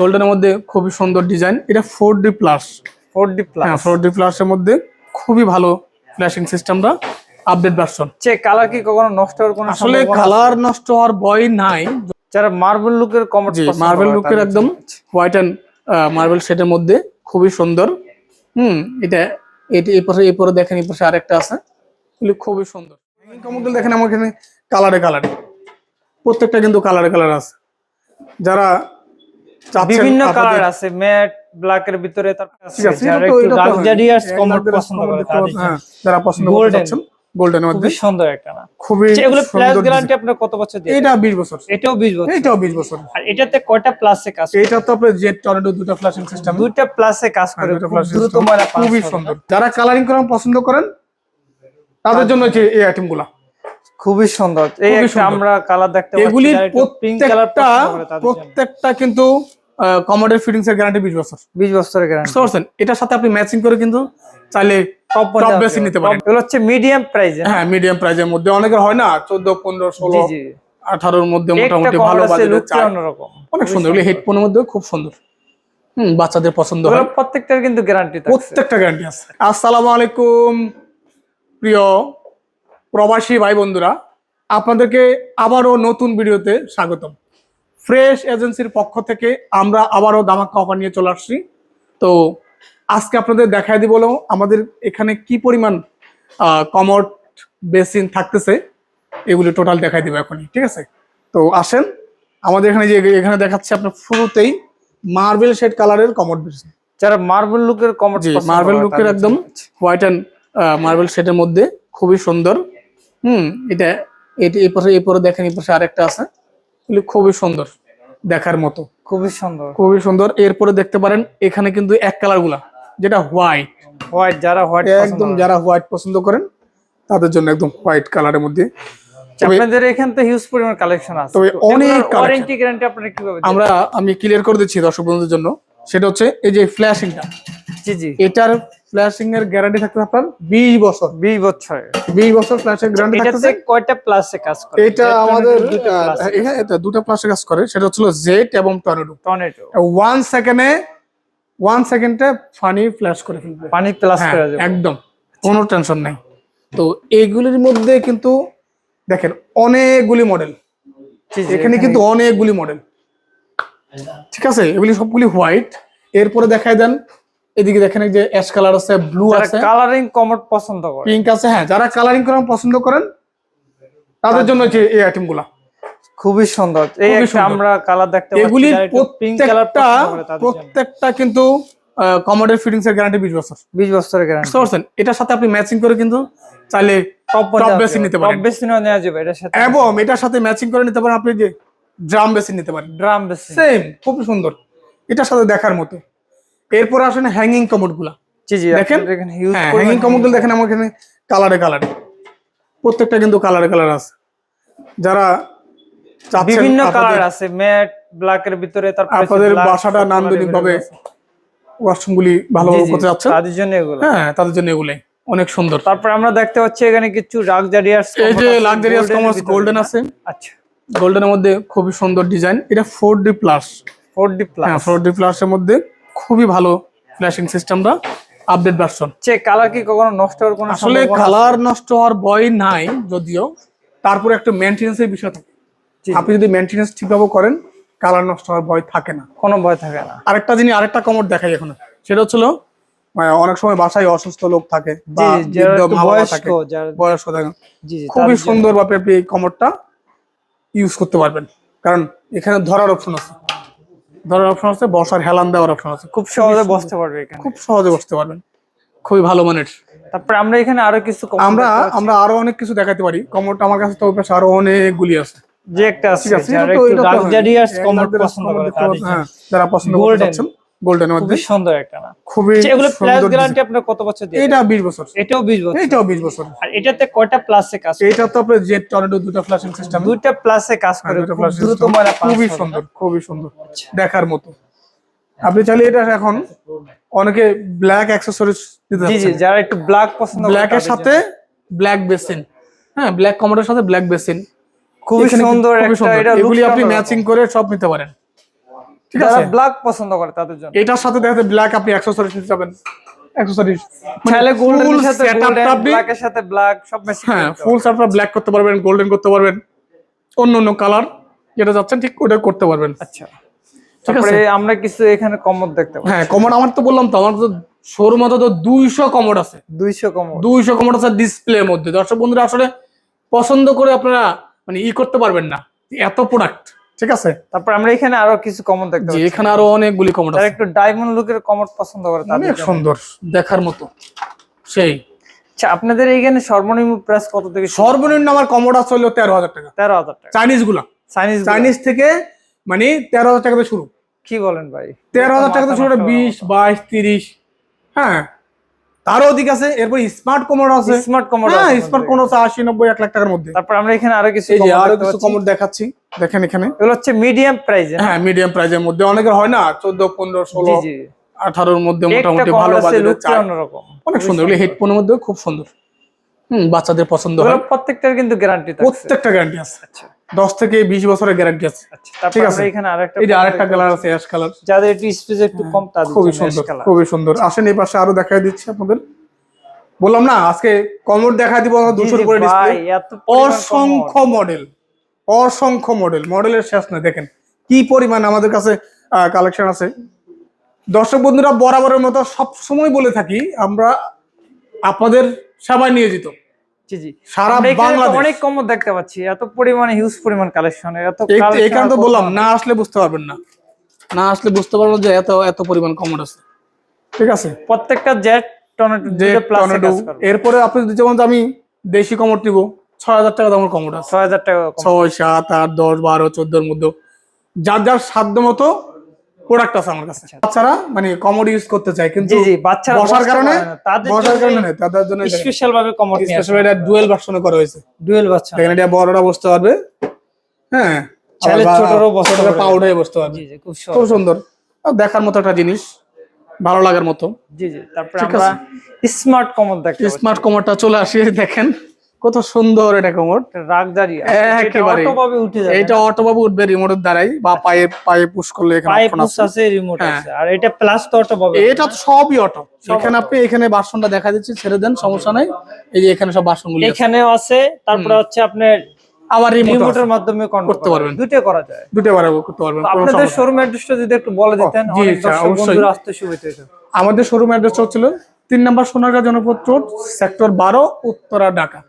গোল্ডেনের মধ্যে খুবই সুন্দর ডিজাইন এটা four D plus four D plus হ্যাঁ ফোর ডি প্লাসের মধ্যে খুবই ভালো ফ্ল্যাশিং সিস্টেমটা আপডেট ভার্সন চেক কালার কি কখনো নষ্ট হওয়ার কোনো আসলে কালার নষ্ট হওয়ার ভয় নাই। যারা মার্বেল লুকের কমোড জি মার্বেল লুকের একদম হোয়াইট অ্যান্ড মার্বেল শেডের মধ্যে খুবই সুন্দর। হুম এটা এটা এই পাশে এই পরে দেখেন এই পাশে আরেকটা আছে। এগুলি খুবই সুন্দর। কমোডেল দেখেন আমার এখানে কালারে কালারে প্রত্যেকটা কিন্তু কালারে কালার আছে। যারা বিভিন্ন কালার আছে ম্যাট ব্ল্যাক এর ভিতরে যারা এটা একটু এটা লাক্সারিয়াস হ্যাঁ, পছন্দ করে যারা পছন্দ। মধ্যে। সুন্দর একটা না। খুবই আচ্ছা, এগুলো সুন্দর গ্যারান্টি আপনার কত বছর দিয়ে? এটা বিশ বছর। এটাও 20 বছর। এইটাও বিশ বছর। আর এটাতে কয়টা প্লাসে কাজ করে? এইটা তো আপনার জেট টর্নেডো দুটো ফ্ল্যাশিং সিস্টেম দুইটা প্লাসে কাজ করে দ্রুত pass খুবই সুন্দর। যারা কালারিং করা পছন্দ করেন তাদের জন্য হচ্ছে এই আইটেমগুলা। খুবই সুন্দর। এই একটা আমরা কালার দেখতে পাচ্ছি প্রত্যেকটা প্রত্যেকটা কিন্তু কমোডের ফিটিংস এর গ্যারান্টি বিশ বছর। 20 বছরের গ্যারান্টি বুঝতে পারছেন? এটার সাথে আপনি ম্যাচিং করে কিন্তু চাইলে টপ টপ বেশি নিতে পারেন। এগুলো হচ্ছে মিডিয়াম প্রাইসে হ্যাঁ মিডিয়াম প্রাইজের মধ্যে অনেকের হয় না চোদ্দ পনেরো ষোলো জি জি। আঠারোর মধ্যে মোটামুটি ভালো লুকটা চাই। অনেক সুন্দর এগুলি হেডফোনের মধ্যে খুব সুন্দর। হুম বাচ্চাদের পছন্দ হয়। প্রত্যেকটার কিন্তু গ্যারান্টি থাকছে। প্রত্যেকটা গ্যারান্টি আছে। আসসালামু আলাইকুম প্রিয় প্রবাসী ভাই বন্ধুরা আপনাদেরকে আবারও নতুন ভিডিওতে স্বাগতম। ফ্রেশ এজেন্সির পক্ষ থেকে আমরা আবারও দামাক্কা অফার নিয়ে চলে আসছি। তো আজকে আপনাদের দেখাই দিব আমাদের এখানে কি পরিমাণ কমোড বেসিন থাকতেছে এগুলো টোটাল দেখাই দিব এখনই ঠিক আছে? তো আসেন আমাদের এখানে যে এখানে দেখাচ্ছে আপনার শুরুতেই মার্বেল শেড কালারের কমোড বেসিন যারা মার্বেল লুকের কমোড জি মার্বেল লুকের একদম হোয়াইট অ্যান্ড মার্বেল শেডের মধ্যে খুবই সুন্দর। হুম এটা এটা এই পাশে এই পরে দেখেন এই পাশে আরেকটা আছে। এগুলি খুবই সুন্দর দেখার মতো। খুবই সুন্দর। খুবই সুন্দর। এরপরে দেখতে পারেন এখানে কিন্তু এক কালারগুলা যেটা হোয়াইট হোয়াইট যারা হোয়াইট একদম যারা হোয়াইট পছন্দ করেন তাদের জন্য একদম হোয়াইট কালারের মধ্যে। আপনাদের এখান থেকে হিউজ পরিমাণ কালেকশন আছে। তবে অনেক ওয়ারেন্টি গ্যারান্টি আপনারা কীভাবে আমরা আমি ক্লিয়ার করে দিচ্ছি দর্শক বন্ধুদের জন্য। সেটা হচ্ছে এই যে ফ্ল্যাশিংটা জি জি। এটার ফ্ল্যাশিং এর গ্যারান্টি থাকতে আপনার বিশ বছর। 20 বছর। বিশ বছর ফ্ল্যাশের গ্যারান্টি থাকতেছে। কয়টা প্লাসে কাজ করে? এটা আমাদের এটা দুটো প্লাসে কাজ করে সেটা হচ্ছিল জেট এবং টর্নেডো টর্নেডো ওয়ান সেকেন্ডে ওয়ান সেকেন্ডে ফানি ফ্ল্যাশ করে ফেলবে। পানি হ্যাঁ, করে যাবে একদম। কোনো টেনশন নাই। তো এইগুলির মধ্যে কিন্তু দেখেন অনেকগুলি মডেল এখানে কিন্তু অনেকগুলি মডেল ঠিক আছে? এগুলি সবগুলি হোয়াইট এরপরে দেখাই দেন এদিকে দেখেন যে অ্যাশ কালার আছে ব্লু আছে। কালারিং কমোড পছন্দ করে। পিঙ্ক আছে হ্যাঁ যারা কালারিং করা পছন্দ করেন তাদের জন্য যে এই আইটেমগুলা। খুবই সুন্দর। এই একটা আমরা কালার দেখতে পাচ্ছি এগুলির পিঙ্ক কালার প্রত্যেকটা কিন্তু কমোডের ফিটিংস এর গ্যারান্টি বিশ বছর। 20 বছরের গ্যারান্টি পারছেন? এটার সাথে আপনি ম্যাচিং করে কিন্তু চাইলে টপ টপ বেসিন নিতে পারেন। টপ বেসিনও নেওয়া যাবে এটার সাথে। এবং এটার সাথে ম্যাচিং করে নিতে পারেন আপনি যে ড্রাম বেসিন নিতে পারেন। ড্রাম বেসিন সেম খুব সুন্দর। এটার সাথে দেখার মতো। এরপর আসেন হ্যাঙ্গিং কমোডগুলা। জি জি দেখেন? হ্যাঁ হ্যাঙ্গিং কমোডগুলো দেখেন আমার এখানে কালারে কালারে প্রত্যেকটা কিন্তু কালারে কালার আছে। যারা বিভিন্ন কালার আছে ম্যাট ব্ল্যাক এর ভিতরে তারপর আপনাদের বাসাটা নান্দনিক ভাবে ওয়াশরুম গুলি ভালোভাবে করতে যাচ্ছেন তাদের জন্য এগুলো। হ্যাঁ তাদের জন্য এগুলাই। অনেক সুন্দর। তারপর আমরা দেখতে পাচ্ছি এখানে কিছু লাক্সারিয়াস এই যে লাক্সারিয়াস কমার্স গোল্ডেন আছে। আচ্ছা। গোল্ডেনের মধ্যে খুবই সুন্দর ডিজাইন এটা ফোর ডি প্লাস 4D হ্যাঁ প্লাস ফোর ডি প্লাসের মধ্যে খুবই ভালো ফ্ল্যাশিং সিস্টেমটা আপডেট ভার্সন চেক কালার কি কখনো নষ্ট হওয়ার কোনো আসলে? কালার নষ্ট হওয়ার ভয় নাই যদিও। তারপরে একটা মেনটেন্যান্সের বিষয় থাকে। আপনি যদি মেনটেন্যান্স ঠিকভাবে করেন কালার নষ্ট হওয়ার ভয় থাকে না। কোনো ভয় থাকে না। আরেকটা জিনিস আরেকটা কমোড দেখাই এখন। সেটা হচ্ছিল মানে অনেক সময় বাসায় অসুস্থ লোক থাকে বয়স্ক থাকে খুবই সুন্দর ভাবে আপনি এই কমোডটা ইউজ করতে পারবেন। কারণ এখানে ধরার অপশন আছে। ধরার অপশন আছে বসার হেলান দেওয়ার অপশন আছে। খুব সহজে বসতে পারবে এখানে। খুব সহজে বসতে পারবেন। খুবই ভালো মানের। তারপরে আমরা এখানে আরও কিছু আমরা আমরা আরও অনেক কিছু দেখাতে পারি। কমোড আমার কাছে তো ওই পাশে আরও অনেকগুলি আছে। যে একটা আছে যারা একটু লাক্সারিয়াস কমোড পছন্দ করে জন্য। হ্যাঁ, পছন্দ করতে গোল্ডেনের মধ্যে। সুন্দর একটা না। খুবই আচ্ছা, এগুলো সুন্দর গ্যারান্টি আপনার কত বছর দিয়ে এটা বিশ বছর। এটাও 20 বছর। এইটাও বিশ বছর। আর এটাতে কয়টা প্লাসে কাজ করে? এইটা তো আপনার জেট টর্নেডো দুটো ফ্ল্যাশিং সিস্টেম দুইটা প্লাসে কাজ করে দুটো দ্রুত ময়লা খুবই সুন্দর খুবই সুন্দর। দেখার মতো। আপনি চাইলে এটা এখন অনেকে ব্ল্যাক অ্যাক্সেসরিজ দিতে জি জি যারা একটু ব্ল্যাক পছন্দ ব্ল্যাক এর সাথে ব্ল্যাক বেসিন হ্যাঁ ব্ল্যাক কমোডের সাথে ব্ল্যাক বেসিন খুবই সুন্দর একটা এটা এগুলি আপনি ম্যাচিং করে সব নিতে পারেন। ঠিক যারা আছে ব্ল্যাক পছন্দ করে তাদের জন্য। এটার সাথে দেখা ব্ল্যাক আপনি অ্যাক্সেসরিজ নিতে যাবেন। অ্যাক্সেসরিজ চাইলে গোল্ডেন সাথে গোল্ডেন ব্ল্যাক এর সাথে ব্ল্যাক সব মেশিন হ্যাঁ ফুল ব্ল্যাক করতে পারবেন গোল্ডেন করতে পারবেন। অন্য অন্য কালার যেটা যাচ্ছেন ঠিক ওটা করতে পারবেন। আচ্ছা। তারপরে আমরা কিছু এখানে দেখতে হ্যাঁ কমোড আমার তো বললাম তো আমার তো শোরুমে তো দুইশো কমোড আছে। 200 কমর দুইশো কমোড আছে ডিসপ্লের মধ্যে। দর্শক বন্ধুরা আসলে পছন্দ করে আপনারা মানে ই করতে পারবেন না। এত প্রোডাক্ট ঠিক আছে? তারপর আমরা এখানে আরও কিছু কমর দেখতে পাই এখানে আরও অনেকগুলি কমোড যারা আছে। একটু ডায়মন্ড লুকের কমর পছন্দ করে অনেক সুন্দর। দেখার মতো। সেই। আচ্ছা আপনাদের এইখানে সর্বনিম্ন প্রাইস কত থেকে সর্বনিম্ন আমার কমোড আছে হলো তেরো হাজার টাকা। তেরো হাজার টাকা। চাইনিজগুলা চাইনিজ চাইনিজ থেকে মানে তেরো হাজার টাকা থেকে শুরু। কি বলেন ভাই? তেরো হাজার টাকা থেকে শুরু বিশ বাইশ তিরিশ হ্যাঁ। তারও অধিক আছে এরপর স্মার্ট কমোড আছে। স্মার্ট কমর হ্যাঁ স্মার্ট কমোড আছে আশি নব্বই এক লাখ টাকার মধ্যে। তারপর আমরা এখানে আরও কিছু আরও কিছু। কমোড দেখাচ্ছি। দেখেন এখানে। এগুলো হচ্ছে মিডিয়াম প্রাইজে হ্যাঁ মিডিয়াম প্রাইজের মধ্যে। অনেকের হয় না চোদ্দ পনেরো ষোলো আঠারোর মধ্যে মোটামুটি ভালো লুকটা অনেক সুন্দর। এগুলো হেডফোনের মধ্যে খুব সুন্দর। হুম বাচ্চাদের পছন্দ হয়। প্রত্যেকটার কিন্তু গ্যারান্টি প্রত্যেকটা গ্যারান্টি আছে। আচ্ছা। দশ থেকে বিশ বছরের গ্যারান্টি আছে। আচ্ছা ঠিক আছে। এখানে আরেকটা এই যে আরেকটা কালার আছে অ্যাশ কালার যাদের একটু স্পেস একটু কম তাদের খুবই সুন্দর খুবই সুন্দর। আসেন এই পাশে আরও দেখাই দিচ্ছি আপনাদের। বললাম না আজকে কমোড দেখাই দিব আমরা দুশোর উপরে ডিসপ্লে অসংখ্য মডেল অসংখ্য মডেল মডেলের শেষ না দেখেন কি পরিমাণ আমাদের কাছে কালেকশন আছে। দর্শক বন্ধুরা বরাবরের মতো সব সময় বলে থাকি আমরা আপনাদের সেবায় নিয়োজিত। জি জি। সারা আমরা এখানে তো বাংলাদেশ। অনেক কমর দেখতে পাচ্ছি এত পরিমাণে হিউজ পরিমাণ কালেকশন এত এই এই কারণে তো বললাম না আসলে বুঝতে পারবেন না। না আসলে বুঝতে পারব যে এত এত পরিমাণ আছে। ঠিক আছে? প্রত্যেকটা জেট টর্নেডো যে টর্নেডো এরপরে আপনি যদি যেমন আমি দেশি কমোড নিব ছয় হাজার টাকা দামের কমোড আছে। 6000 টাকা ছয় সাত আট দশ বারো চোদ্দোর মধ্যে। যার যার সাধ্য মতো প্রোডাক্ট আছে আমার কাছে। বাচ্চারা মানে কমোড ইউজ করতে চায় কিন্তু জি জি বাচ্চারা বসার কারণে বসার কারণে তাদের জন্য স্পেশাল ভাবে নিয়ে স্পেশাল এটা ডুয়েল ভার্সনে করা হয়েছে। ডুয়েল বাচ্চা। দেখেন এটা বড়রা বসতে পারবে। হ্যাঁ চাইলে ছোটরাও বসতে পারবে। পাউডারে বসতে পারবে। জি জি খুব খুব সুন্দর। দেখার মতো একটা জিনিস ভালো লাগার মতো। জি জি তারপর আমরা স্মার্ট কমর দেখতে স্মার্ট কোমরটা চলে আসি দেখেন। কত সুন্দর এটা কোমর। রাগদারি একেবারে। ভাবে উঠে যাবে এইটা অটো বাবু উঠবে রিমোটের দ্বারাই বা পায়ে পায়ে পুশ করলে এখানে পায়ে পুশ আছে। রিমোট হ্যাঁ। আছে। আর এটা প্লাস তো অটো পাবে এটা তো সবই অটো। এখানে আপনি এখানে বাসনটা দেখা দিচ্ছি ছেড়ে দেন সমস্যা নাই। এই যে এখানে সব বাসনগুলি। এখানেও আছে তারপরে হচ্ছে আপনার আবার রিমোটের মাধ্যমে করতে পারবেন। দুটো করা যায়। দুটো বার করতে পারবেন আপনাদের শোরুম অ্যাড্রেসটা যদি একটু বলে দিতেন অনেক দর্শক। বন্ধুরা আসতে সুবিধা হতো আমাদের শোরুম অ্যাড্রেস হচ্ছিল তিন নম্বর সোনারগাঁ জনপদ রোড সেক্টর বারো উত্তরা ঢাকা।